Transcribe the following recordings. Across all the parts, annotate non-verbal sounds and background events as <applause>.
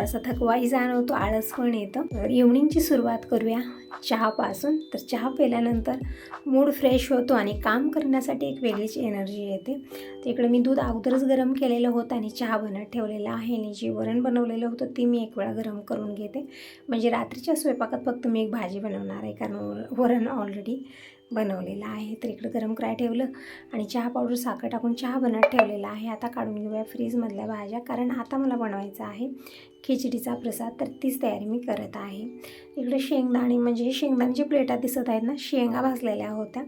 थोडासा थकवाही जाणवतो आळस पण येतं. तर इव्हनिंगची सुरुवात करूया चहापासून. तर चहा प्यायल्यानंतर मूड फ्रेश होतो आणि काम करण्यासाठी एक वेगळीच एनर्जी येते. तर इकडे मी दूध अगोदरच गरम केलेलं होतं आणि चहा बनत ठेवलेला आहे. आणि जे वरण बनवलेलं होतं ती मी एक वेळा गरम करून घेते. म्हणजे रात्रीच्या स्वयंपाकात फक्त मी एक भाजी बनवणार आहे कारण वर- वरण ऑलरेडी बनवलेलं आहे. तर इकडं गरम करायला ठेवलं आणि चहा पावडर साखर टाकून चहा बनत ठेवलेला आहे. आता काढून घेऊया फ्रीजमधल्या भाज्या कारण आता मला बनवायचं आहे. खिचडीचा प्रसाद तर तीच तयारी मी करत आहे. इकडे शेंगदाणे म्हणजे हे प्लेटा प्लेटात दिसत आहेत ना शेंगा भाजलेल्या होत्या.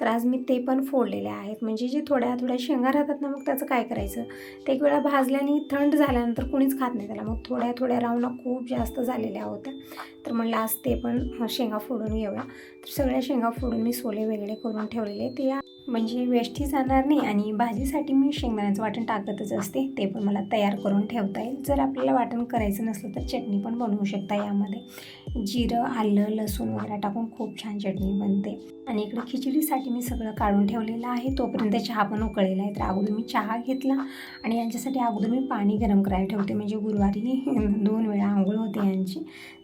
तर आज मी ते पण फोडलेल्या आहेत. म्हणजे जे थोड्या थोड्या शेंगा राहतात ना मग त्याचं काय करायचं? ते एक वेळा भाजल्याने थंड झाल्यानंतर कुणीच खात नाही त्याला. मग थोड्या थोड्या राऊंड खूप जास्त झालेल्या होत्या. तर म्हणलं आज ते पण शेंगा फोडून घेऊया. तर सगळ्या शेंगा फोडून मी सोले वेगळे करून ठेवलेले ते या म्हणजे वेस्टही जाणार नाही आणि भाजीसाठी मी शेंगदाण्याचं वाटण टाकतच असते. ते पण मला तयार करून ठेवता येईल. जर आपल्याला वाटण करायचं नसलं तर चटणी पण बनवू शकता यामध्ये. जिरं आलं लसूण वगैरे टाकून खूप छान चटणी बनते. आणि इकडे खिचडीसाठी मी सगळं काढून ठेवलेलं आहे. तोपर्यंत चहा पण उकळलेला आहे. तर अगोदर मी चहा घेतला आणि यांच्यासाठी अगोदर मी पाणी गरम करायला ठेवते. म्हणजे गुरुवारी <laughs> दोन वेळा आंघोळ होते यांची.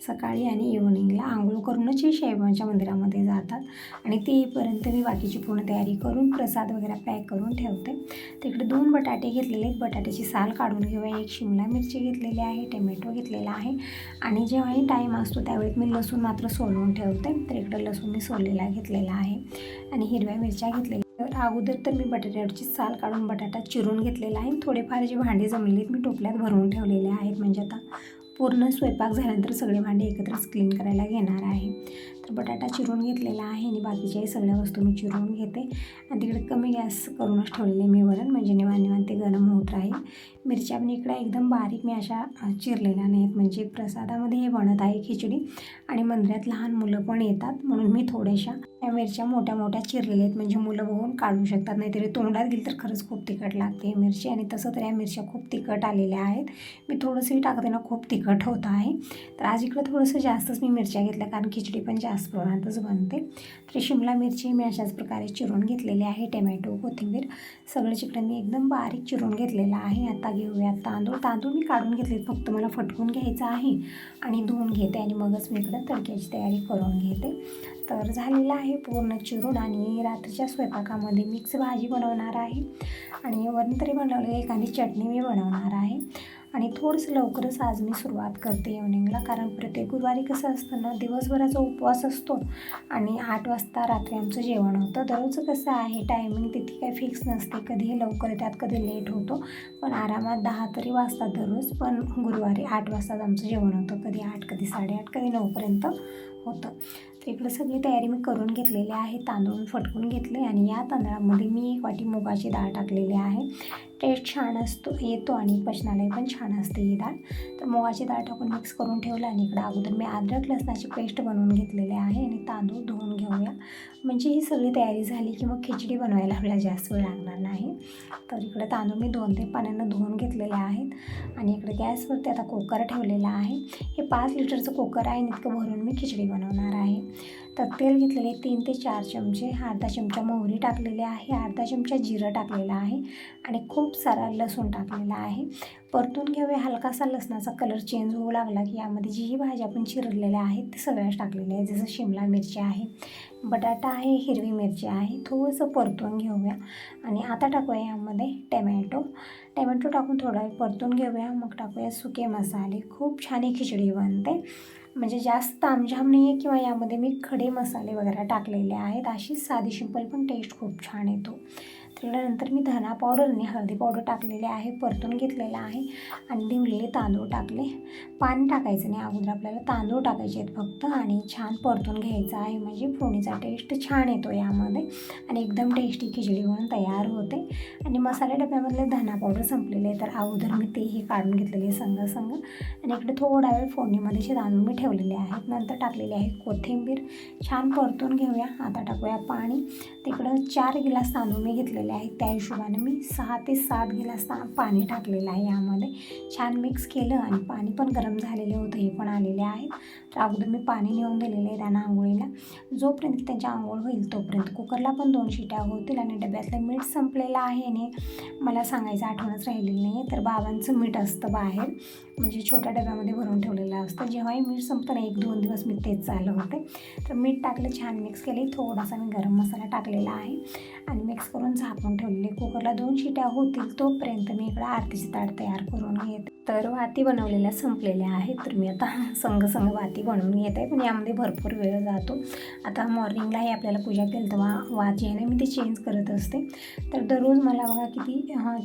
सकाळी आणि इव्हनिंगला आंघोळ करूनच हे शैवांच्या मंदिरामध्ये जातात. आणि तेपर्यंत मी बाकीची पूर्ण तयारी करून प्रसाद वगैरे पॅक करून ठेवते. तिकडे दोन बटाटे घेतलेले आहेत. बटाट्याची साल काढून घेऊया. एक शिमला मिरची घेतलेली आहे. टोमॅटो घेतलेला आहे. आणि जेव्हाही टाईम असतो त्यावेळी मी लसूण मात्र सोलून ठेवते. तर इकडे लसूण मी सोललेला घेतलेला आहे. आणि हिरव्या मिरच्या घेतलेल्या तर अगोदर तर मी बटाट्याची साल काढून बटाटा चिरून घेतलेला आहे. थोडेफार जे भांडे जमलेले आहेत मी टोपल्यात भरून ठेवलेले आहेत. म्हणजे आता पूर्ण स्वयंपाक झाल्यानंतर सगळे भांडे एकत्रच क्लीन करायला घेणार आहे. तर बटाटा चिरून घेतलेला आहे आणि बाकीच्याही सगळ्या वस्तू मी चिरून घेते. आणि तिकडे कमी गॅस करूनच ठेवलेले मी वरण म्हणजे निवान निवान ते गरम होत राहील. मिरच्या पण इकडे एकदम बारीक मी अशा चिरलेल्या नाहीत. म्हणजे प्रसादामध्ये हे बनत आहे खिचडी आणि मंदिरात लहान मुलं पण येतात म्हणून मी थोड्याशा या मिरच्या मोठ्या मोठ्या चिरलेल्या आहेत. म्हणजे मुलं बघून काढू शकतात नाहीतरी तोंडात गेली तर खरंच खूप तिखट लागते ही मिरची. आणि तसं तर या मिरच्या खूप तिखट आलेल्या आहेत. मी थोडंसंही टाकते ना खूप तिखट होत आहे. तर आज इकडं थोडंसं जास्तच मी मिरच्या घेतल्या कारण खिचडी पण जास्त प्रमाणातच बनते तर शिमला मिरची मी अशाच प्रकारे चिरून घेतलेली आहे. टमॅटो कोथिंबीर सगळं चिकन मी एकदम बारीक चिरून घेतलेलं आहे. आता घेऊया तांदूळ. तांदूळ मी काढून घेतले फक्त मला फटकून घ्यायचं आहे आणि धुवून घेते आणि मगच मी इकडं तडक्याची तयारी करून घेते. तर झालेलं आहे पूर्ण चिरून आणि रात्रीच्या स्वयंपाकामध्ये मिक्स भाजी बनवणार आहे आणि वरण तरी बनवलेली एखादी चटणी मी बनवणार आहे. आणि थोडंसं लवकरच आज मी सुरुवात करते इव्हनिंगला कारण प्रत्येक गुरुवारी कसं असतं ना दिवसभराचा उपवास असतो आणि आठ वाजता रात्री आमचं जेवण होतं. दररोजचं कसं आहे टायमिंग तिथे काही फिक्स नसते. कधी हे लवकर येतात कधी लेट होतो. पण आरामात दहा तरी वाजतात दररोज पण गुरुवारी आठ वाजताच आमचं जेवण होतं. कधी आठ कधी साडेआठ कधी नऊपर्यंत होतं. इकडं सगळी तयारी मी करून घेतलेली आहे तांदूळ फटकून घेतले आणि या तांदळामध्ये मी एक वाटी मुगाची डाळ टाकलेली आहे. टेस्ट छान असतो येतो आणि पचनालय पण छान असते ही डाळ. तर मुगाची डाळ टाकून मिक्स करून ठेवलं आणि इकडं अगोदर मी अद्रक लसणाची पेस्ट बनवून घेतलेली आहे आणि तांदूळ धुवून घेऊया. म्हणजे ही सगळी तयारी झाली की मग खिचडी बनवायला आपल्याला जास्त वेळ लागणार नाही. तर इकडं तांदूळ मी दोन ते पाण्यानं धुवून घेतलेले आहेत आणि इकडे गॅसवरती आता कुकर ठेवलेला आहे. हे पाच लिटरचं कुकर आहे आणि इतकं भरून मी खिचडी बनवणार आहे. तर तेल घेतलेले तीन ते चार चमचे अर्धा चमचा मोहरी टाकलेली आहे अर्धा चमचा जिरं टाकलेला आहे आणि खूप सारा लसूण टाकलेला आहे. परतून घेऊया हलकासा लसणाचा कलर चेंज होऊ लागला की यामध्ये जीही भाज्या आपण चिरलेल्या आहेत ते सगळ्याच टाकलेल्या आहेत. जसं शिमला मिरची आहे बटाटा आहे हिरवी मिरची आहे थोडंसं परतून घेऊया. आणि आता टाकूया यामध्ये टमॅटो. टमॅटो टाकून थोडा वेळ परतून घेऊया. मग टाकूया सुके मसाले. खूप छान ही खिचडी बनते. म्हणजे जास्त तामझाम नाही आहे किंवा यामध्ये मी खडे मसाले वगैरे टाकलेले आहेत. अशी साधी सिंपल पण टेस्ट खूप छान येतो. त्यानंतर मी धना पावडर आणि हळदी पावडर टाकलेले आहे परतून घेतलेलं आहे आणि निवलेले तांदूळ टाकले. पाणी टाकायचं नाही अगोदर आपल्याला तांदूळ टाकायचे आहेत फक्त आणि छान परतून घ्यायचं आहे. म्हणजे फोडणीचा टेस्ट छान येतो यामध्ये आणि एकदम टेस्टी खिचडी म्हणून तयार होते. आणि मसाले डब्यामधले धना पावडर संपलेले आहे तर अगोदर मी तेही काढून घेतलेले आहे संग संग. आणि इकडे थोडा वेळ फोडणीमध्ये जे तांदूळ मी ठेवलेले आहेत. नंतर टाकलेले आहे कोथिंबीर. छान परतून घेऊया. आता टाकूया पाणी. तिकडं चार गिलास तांदूळ मी घेतले ठेवलेले आहेत त्या हिशोबाने मी सहा ते सात गिलास पाणी टाकलेलं आहे यामध्ये. छान मिक्स केलं आणि पाणी पण गरम झालेले होतं हे पण आलेले आहेत तर अगोदर मी पाणी नेऊन दिलेलं आहे त्यांना आंघोळीला. जोपर्यंत त्यांची आंघोळ होईल तोपर्यंत कुकरला पण दोन शिट्या होतील आणि डब्यातलं मीठ संपलेलं आहे आणि मला सांगायचं आठवणच राहिलेली नाही तर बाबांचं मीठ असतं बाहेर. म्हणजे छोट्या डब्यामध्ये भरून ठेवलेलं असतं. जेव्हाही मीठ संपतं ना एक दोन दिवस मी तेच चालू होते. तर मीठ टाकलं छान मिक्स केले. थोडासा मी गरम मसाला टाकलेला आहे. आणि मिक्स करून झाकून ठेवलेले कुकरला दोन शिट्या होतील तोपर्यंत मी इकडं आरतीची ताट तयार करून घेते. तर वाती बनवलेल्या संपलेल्या आहेत. तर मी आता संघ संघ वाती बनवून घेत आहे. पण यामध्ये भरपूर वेळ जातो. आता मॉर्निंगलाही आपल्याला पूजा केली तेव्हा वाती आहे ना मी ती चेंज करत असते. तर दररोज मला बघा किती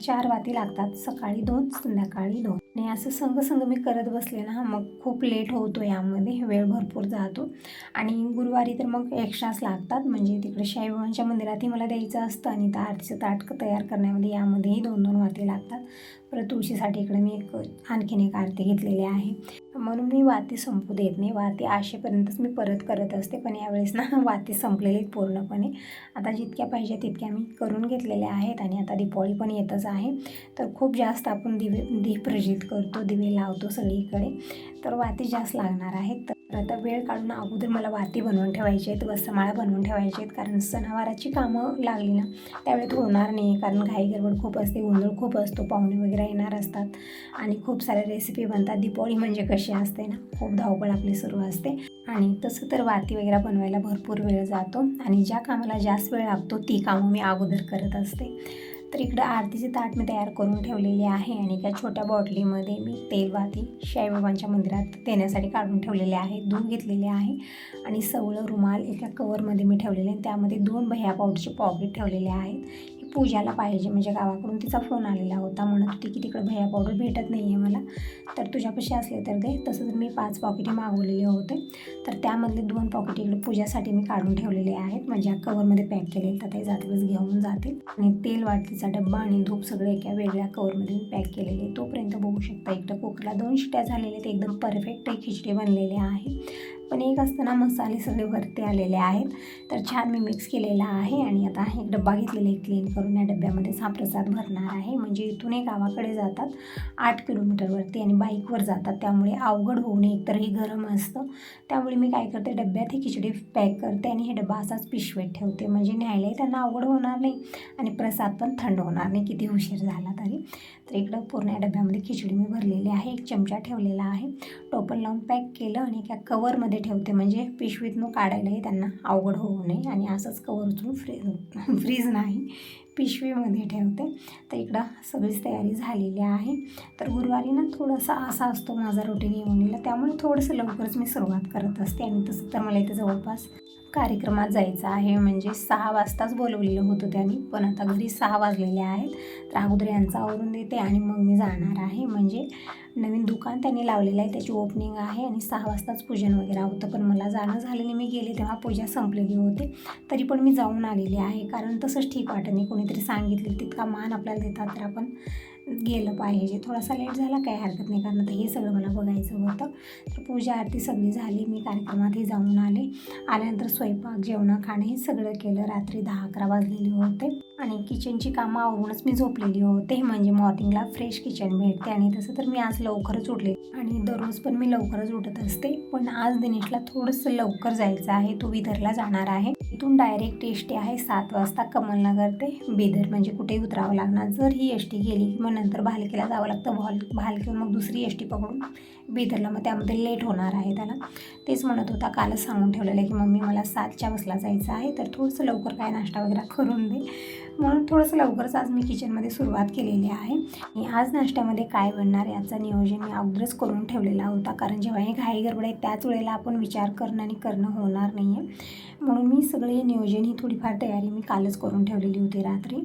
चार वाती लागतात. सकाळी दोन संध्याकाळी दोन. आणि असं संग संग मी करत बसले ना मग खूप लेट होतो यामध्ये वेळ भरपूर जातो. आणि गुरुवारी तर मग एक्स्ट्राच लागतात म्हणजे तिकडे शाईबाबांच्या मंदिरातही मला द्यायचं असतं आणि त्या आरतीचं ताटकं तयार करण्यामध्ये यामध्येही दोन दोन वाती लागतात. परत तुळशीसाठी इकडे मी एक आणखीन एक आरती घेतलेली आहे. म्हणून मी वाती संपू देत नाही वाती आशेपर्यंतच मी परत करत असते पण यावेळेस ना <laughs> वाती संपलेली पूर्णपणे. आता जितक्या पाहिजे तितक्या मी करून घेतलेल्या आहेत आणि आता दिपावली पण येतच आहे. तर खूप जास्त आपण दिवे दीप प्रजित करतो दिवे लावतो सगळीकडे. तर वाती जास्त लागणार आहेत. तर आता वेळ काढून अगोदर मला वाती बनवून ठेवायची आहेत वस्त्रमाळा बनवून ठेवायची आहेत. कारण सणावाराची कामं लागली ना त्यावेळेत होणार नाही. कारण घाई गडबड खूप असते गोंधळ खूप असतो पाहुणे वगैरे येणार असतात. आणि खूप साऱ्या रेसिपी बनतात. दीपावली म्हणजे कशी असते ना खूप धावपळ आपली सुरू असते. आणि तसं तर वाती वगैरे बनवायला भरपूर वेळ जातो. आणि ज्या कामाला जास्त वेळ लागतो ती कामं मी अगोदर करत असते. तर इकडं आरतीचे ताट मी तयार करून ठेवलेली आहे आणि एका छोट्या बॉटलीमध्ये मी तेलवाती शाईबाबांच्या मंदिरात देण्यासाठी काढून ठेवलेले आहे दूध घेतलेले आहे आणि सवळं रुमाल एका कवरमध्ये मी ठेवलेले आहे त्यामध्ये दोन भैया पावडरचे पॉकेट ठेवलेले आहेत. पूजाला पाहिजे. म्हणजे गावाकडून तिचा फोन आलेला होता. म्हणत होती की तिकडं भैया पावडर भेटत नाही आहे मला. तर तुझ्यापाशी असले तर दे. तसं मी पाच पॉकेटे मागवलेले होते. तर त्यामधले दोन पॉकेट इकडे पूजासाठी मी काढून ठेवलेले आहेत. म्हणजे या कवरमध्ये पॅक केलेले तर ते जातीलच घेऊन जातील. आणि तेल वाटलीचा डब्बा आणि धूप सगळे एका वेगळ्या कवरमध्ये मी पॅक केलेले तोपर्यंत बघू शकता इकडं कुकरला दोन शिट्या झालेल्या आहेत. एकदम परफेक्ट खिचडी बनलेली आहे. पण एक असताना मसाले सगळे वरती आलेले आहेत. तर छान मी मिक्स केलेला आहे आणि आता एक डब्बा घेतलेला आहे क्लीन करून या डब्यामध्येच हा प्रसाद भरणार आहे. म्हणजे इथून एक गावाकडे जातात आठ किलोमीटरवरती आणि बाईकवर जातात. त्यामुळे अवघड होऊ नये एकतर हे गरम असतं. त्यामुळे मी काय करते डब्यात ही खिचडी पॅक करते आणि हे डबा असाच पिशवेत ठेवते. म्हणजे न्यायलाही त्यांना अवघड होणार नाही आणि प्रसाद पण थंड होणार नाही किती उशीर झाला तरी. तर इकडं पूर्ण या डब्यामध्ये खिचडी मी भरलेली आहे. एक चमचा ठेवलेला आहे. टोपन लावून पॅक केलं आणि एका कवरमध्ये ठेवते. म्हणजे पिशवीतनं काढायलाही त्यांना अवघड होऊ नये आणि असंच कवर उचलून फ्रीज फ्रीज नाही पिशवीमध्ये ठेवते. तर इकडं सगळीच तयारी झालेली आहे. तर गुरुवारी ना थोडासा असा असतो माझा रुटीन येऊनीला त्यामुळे थोडंसं लवकरच मी सुरुवात करत असते आणि तसं तर मला इथे जवळपास कार्यक्रमात जायचं आहे. म्हणजे सहा वाजताच बोलवलेलं होतं त्यांनी पण आता घरी सहा वाजलेले आहेत. तर अगोदर यांचं आवरून देते आणि मग मी जाणार आहे. म्हणजे नवीन दुकान त्यांनी लावलेलं आहे. त्याची ओपनिंग आहे आणि सहा वाजताच पूजन वगैरे होतं. पण मला जाणं झालं नाही मी गेले तेव्हा पूजा संपलेली होती. तरी पण मी जाऊन आलेली आहे. कारण तसंच ठीक वाटत नाही. कोणीतरी सांगितले तितका मान आपल्याला देतात तर आपण गेलं पाहिजे. थोडासा लेट झाला काही हरकत नाही कारण आता हे सगळं मला बघायचं होतं. तर पूजा आरती सगळी झाली मी कार्यक्रमातही जाऊन आले. आल्यानंतर स्वयंपाक जेवणं खाणं हे सगळं केलं. रात्री दहा अकरा वाजलेले होते. आणि किचनची कामं आवरूनच मी झोपलेली होते म्हणजे मॉर्निंगला फ्रेश किचन भेटते आणि तसं तर मी आज लवकरच उठले. आणि दररोज पण मी लवकरच उठत असते. पण आज दिनेशला थोडंसं लवकर जायचं आहे. तो बिदरला जाणार आहे. इथून डायरेक्ट एस टी आहे. सात वाजता कमलनगर ते बिदर. म्हणजे कुठेही उतरावं लागणार. जर ही एस टी गेली मग नंतर भालकीला जावं लागतं. भाल भालकेवर मग दुसरी एस टी पकडून बिदरला. मग त्यामध्ये लेट होणार आहे त्याला. तेच म्हणत होता. कालच सांगून ठेवलेलं आहे की मम्मी मला सातच्या बसला जायचं आहे. तर थोडंसं लवकर काय नाश्ता वगैरे करून दे. म्हणून थोडंसं लवकरच आज मी किचनमध्ये सुरुवात केलेली आहे. आणि आज नाश्त्यामध्ये काय बनणार याचं नियोजन मी अगोदरच करून ठेवलेला होता. कारण जेव्हा हे घाई गडबड आहे त्याच वेळेला आपण विचार करणं आणि करणं होणार नाही आहे म्हणून मी सगळे नियोजन ही थोडीफार तयारी मी कालच करून ठेवलेली होती रात्री.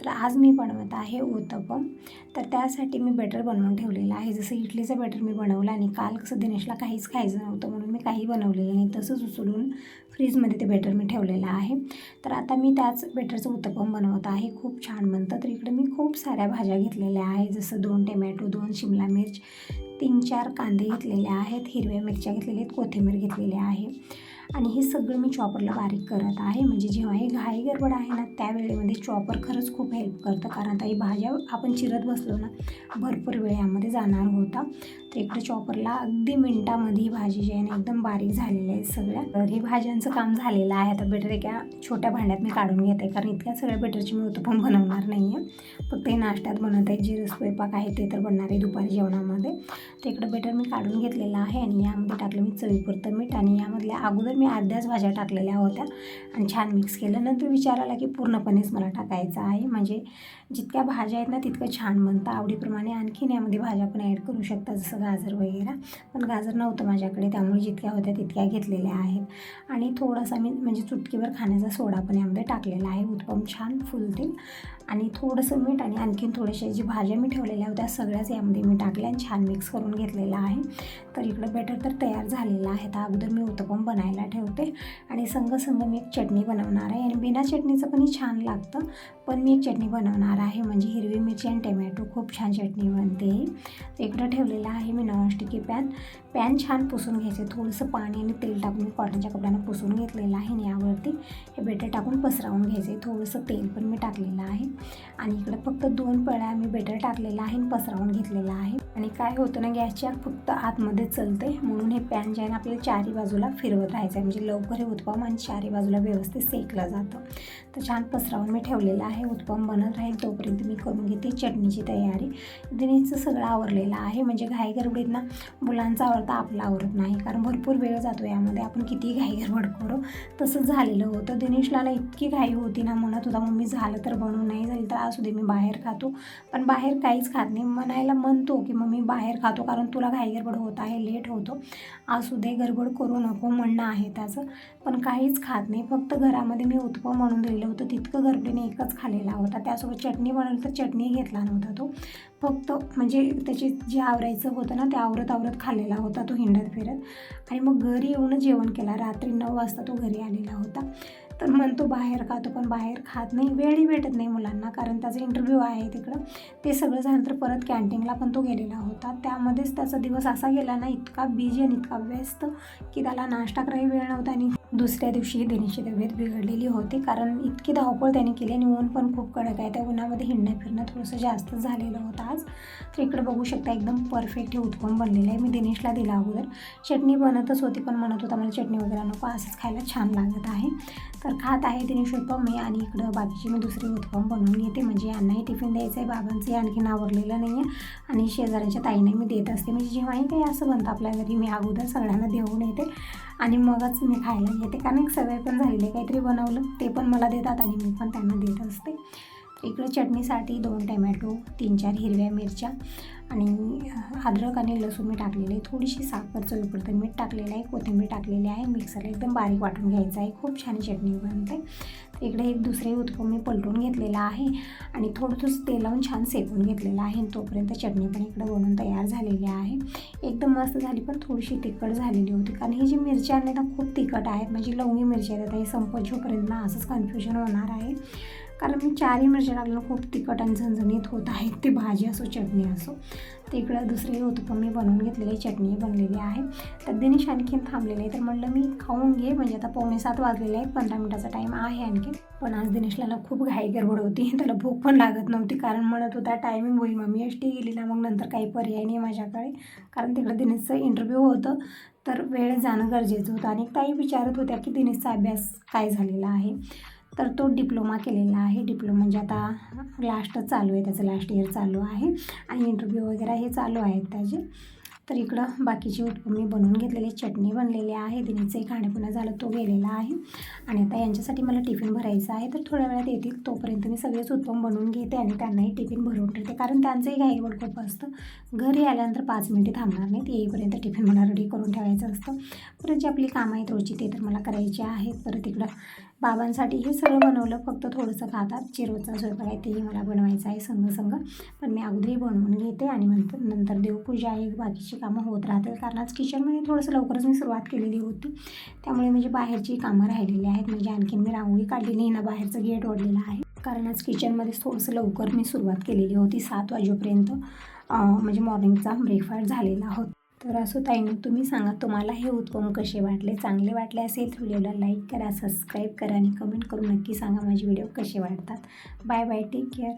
तर आज मी बनवत आहे उत्तपम. तर त्यासाठी मी बॅटर बनवून ठेवलेलं आहे. जसं इडलीचं बॅटर मी बनवलं आणि काल कसं दिनेशला काहीच खायचं नव्हतं म्हणून मी काही बनवलेलं नाही. तसंच उचलून फ्रीजमध्ये ते बॅटर मी ठेवलेलं आहे. तर आता मी त्याच बॅटरचं उत्तपम बनवत आहे. खूप छान बनतं. तर इकडे मी खूप साऱ्या भाज्या घेतलेल्या आहे जसं दोन टोमॅटो दोन शिमला मिर्च तीन चार कांदे घेतलेले आहेत. हिरव्या मिरच्या घेतलेल्या आहेत. कोथिंबीर घेतलेली आहे. आणि हे सगळं मी चॉपरला बारीक करत आहे. म्हणजे जेव्हा हे घाई गडबड आहे ना त्यावेळेमध्ये चॉपर खरंच खूप हेल्प करतं. कारण आता ही भाज्या आपण चिरत बसलो ना भरपूर वेळ यामध्ये जाणार होता. तर इकडे चॉपरला अगदी मिनटामध्ये ही भाजी जी आहे ना एकदम बारीक झालेली आहे सगळ्या. तर हे भाज्यांचं काम झालेलं आहे. आता बेटर एका छोट्या भांड्यात मी काढून घेते. कारण इतक्या सगळ्या बेटरची मी उत्पन्न बनवणार नाही आहे. फक्त हे नाश्त्यात बनवत. आहे जे स्वयंपाक आहे ते तर बनणार आहे दुपारी जेवणामध्ये. तर इकडं बेटर मी काढून घेतलेलं आहे आणि यामध्ये टाकलं मी चवीपुरतं मीठ आणि यामधल्या अगोदर मी अर्ध्याच भाज्या टाकलेल्या होत्या आणि छान मिक्स केलं. नंतर विचार आला की पूर्णपणेच मला टाकायचं आहे. म्हणजे जितक्या भाज्या आहेत ना तितकं छान बनतं. आवडीप्रमाणे आणखीन यामध्ये भाज्या पण ॲड करू शकता. जसं गाजर वगैरे. पण गाजर नव्हतं माझ्याकडे त्यामुळे जितक्या होत्या तितक्या घेतलेल्या आहेत. आणि थोडासा मी म्हणजे चुटकीवर खाण्याचा सोडा पण यामध्ये टाकलेला आहे. उत्पम छान फुलतील. आणि थोडंसं मीठ आणि आणखीन थोड्याशा जी भाज्या मी ठेवलेल्या होत्या सगळ्याच यामध्ये मी टाकल्या आणि छान मिक्स करून घेतलेलं आहे. तर इकडं बेटर तर तयार झालेलं आहे. तर अगोदर मी उत्तपम बनायला ठेवते. आणि संग संग मी एक चटणी बनवणार आहे. आणि बिना चटणीचं पण छान लागतं. पण मी एक चटणी बनवणार आहे. म्हणजे हिरवी मिरची आणि टमॅटो. खूप छान चटणी बनते इकडं ठेवलेलं आहे. मी नॉनस्टिकी पॅन पॅन छान पुसून घ्यायचे. थोडंसं पाणी आणि तेल टाकून मी कॉटनच्या कपड्यानं पुसून घेतलेलं आहे आणि यावरती हे बेटर टाकून पसरवून घ्यायचे. थोडंसं तेल पण मी टाकलेलं आहे. आणि इकडं फक्त दोन पळ्या मी बेटर टाकलेलं आहे आणि पसरवून घेतलेलं आहे. आणि काय होतं ना गॅसच्या फक्त आतमध्ये चलते. म्हणून हे पॅन जे आहे ना आपल्याला चारी बाजूला फिरवत राहायचं आहे. म्हणजे लवकर हे उत्पम आणि चारी बाजूला व्यवस्थित सेकलं जातं. तर छान पसरावून मी ठेवलेलं आहे. उत्पम बनत राहील तोपर्यंत मी करून घेते चटणीची तयारी. दिनेचं सगळं आवरलेलं आहे. म्हणजे घाई गरबडीत ना मुलांचा आवडतं आपलं आवरत नाही. कारण भरपूर वेळ जातो यामध्ये. आपण किती घाई गडबड करू तसं झालेलं होतं. दिनेशला ना इतकी घाई होती ना म्हणत होता मम्मी झालं तर बनवून नाही झाली तर असू दे मी बाहेर खातो. पण बाहेर काहीच खात नाही. म्हणायला म्हणतो की मम्मी बाहेर खातो कारण तुला घाई गडबड होत आहे लेट होतो. असू दे गडबड करू नको म्हणणं आहे त्याचं. पण काहीच खात नाही. फक्त घरामध्ये मी उत्पम म्हणून दिलेलं होतं. तितकं गरबडीने एकच खाल्लेला होता. त्यासोबत चटणी बनवली तर चटणी घेतला नव्हता तो. फक्त म्हणजे त्याचे जे आवरायचं होतं ना ते आवरत आवरत खाल्लेला होता तो हिंडत फिरत. आणि मग घरी येऊनच जेवण केला. रात्री नऊ वाजता तो घरी आलेला होता. तर म्हणतो बाहेर खातो पण बाहेर खात नाही. वेळही भेटत नाही मुलांना कारण त्याचा इंटरव्ह्यू आहे तिकडं. ते सगळं झाल्यानंतर परत कॅन्टीनला पण तो गेलेला होता. त्यामध्येच त्याचा दिवस असा गेला ना इतका बिझी आणि इतका व्यस्त की त्याला नाश्ता करायला वेळ नव्हता आणि दुसऱ्या दिवशी दिनेशची तब्येत बिघडलेली होती. कारण इतकी धावपळ त्याने केली आणि ऊन पण खूप कडक आहे. त्या उन्हामध्ये हिंडणं फिरणं थोडंसं जास्त झालेलं होतं आज. तर इकडे बघू शकता एकदम परफेक्ट हे उत्पन्न बनलेलं आहे. मी दिनेशला दिला अगोदर. चटणी बनतच होती पण म्हणत होता मला चटणी वगैरे नको. असंच खायला छान लागत आहे. तर खात आहे दिनेश उत्पम. मी आणि इकडं बाकीची मी दुसरी उत्पम बनवून घेते. म्हणजे यांनाही टिफिन द्यायचं आहे बाबांचं आणखीन आवरलेलं नाही आहे आणि शेजाऱ्यांच्या ताईने मी देत असते. म्हणजे जेव्हाही काही असं बनतं आपल्या घरी मी अगोदर सगळ्यांना देऊन येते. आणि मगच मी खायला घेते. कारण एक सवय पण झालेली काहीतरी बनवलं ते पण मला देतात आणि मी पण त्यांना देत असते. इकडं चटणीसाठी दोन टमॅटो तीन चार हिरव्या मिरच्या आणि अद्रक आणि लसूण मी टाकलेलं आहे. थोडीशी साखर चवीपुरतं मीठ टाकलेलं आहे. कोथिंबीर टाकलेली आहे. मिक्सरला एकदम बारीक वाटून घ्यायचं आहे. खूप छान चटणी बनते. इकडे एक दुसरे उत्पम मी पलटून घेतलेला आहे आणि थोडं थोडं तेल लावून छान सेकून घेतलेलं आहे. आणि तोपर्यंत चटणी पण इकडं बनवून तयार झालेली आहे. एकदम मस्त झाली पण थोडीशी तिखट झालेली होती. कारण ही जी मिरच्या आणली ना खूप तिखट आहेत. म्हणजे लवंगी मिरच्या आहेत. आता हे संपत जोपर्यंत ना असंच कन्फ्युजन होणार आहे. कारण मी चारही मिरच्या टाकलं खूप तिखट आणि झणझणीत होत आहे. ती भाजी असो चटणी असो. तर इकडं दुसरे पण मी बनवून घेतलेली चटणी बनलेली आहे. तर दिनेश आणखीन थांबलेले आहे. तर म्हटलं मी खाऊन घे. म्हणजे आता पावणे सात वाजलेले आहेत. पंधरा मिनटाचा टाईम आहे आणखी पण आज दिनेशला ना खूप घाई गडबड होती. <laughs> त्याला भूक पण लागत नव्हती. कारण म्हणत होता टायमिंग होईल मग. मी एस टी गेली ना मग नंतर काही पर्याय नाही माझ्याकडे. कारण तिकडं दिनेशचं इंटरव्ह्यू होतं. तर वेळ जाणं गरजेचं होतं. आणि ताई विचारत होत्या की दिनेशचा अभ्यास काय झालेला आहे? तर तो डिप्लोमा केलेला आहे. डिप्लोमा म्हणजे आता लास्ट चालू आहे. त्याचं लास्ट इयर चालू आहे. आणि इंटरव्ह्यू वगैरे हे चालू आहेत त्याचे. तर इकडं बाकीचे उत्पन्न मी बनवून घेतलेली चटणी बनलेली आहे. दिनीचंही खाणेपिणं झालं तो गेलेला आहे. आणि आता यांच्यासाठी मला टिफिन भरायचं आहे. तर थोड्या वेळात येतील तोपर्यंत मी सगळेच उत्पम बनवून घेते आणि त्यांनाही टिफिन भरवून ठेवते. कारण त्यांचंही घाईगड खूप असतं. घरी आल्यानंतर पाच मिनिटे थांबणार नाहीत. येईपर्यंत टिफिन मला रेडी करून ठेवायचं असतं. परत जी आपली कामं आहेत रोजची ते तर मला करायची आहेत. परत इकडं बाबांसाठी हे सगळं बनवलं. फक्त थोडंसं खातात. चिरोचा स्वयंपाक आहे तेही मला बनवायचं आहे संग संग. पण मी अगोदरही बनवून घेते आणि नंतर नंतर देवपूजा आहे बाकीची कामं होत राहतील. कारण आज किचनमध्ये थोडंसं लवकरच मी सुरुवात केलेली होती. त्यामुळे म्हणजे बाहेरची कामं राहिलेली आहेत. म्हणजे आणखीन मी रांगोळी काढली नाही ना बाहेरचं गेट ओढलेलं आहे. कारण आज किचनमध्ये थोडंसं लवकर मी सुरुवात केलेली होती सात वाजेपर्यंत. म्हणजे मॉर्निंगचा ब्रेकफास्ट झालेला होता. तर असो ताईंनो तुम्ही सांगा तुम्हाला हे उत्पम कसे वाटले? चांगले वाटले असेल तर व्हिडिओला लाईक करा सबस्क्राईब करा आणि कमेंट करून नक्की सांगा माझे व्हिडिओ कसे वाटतात. Bye bye take care.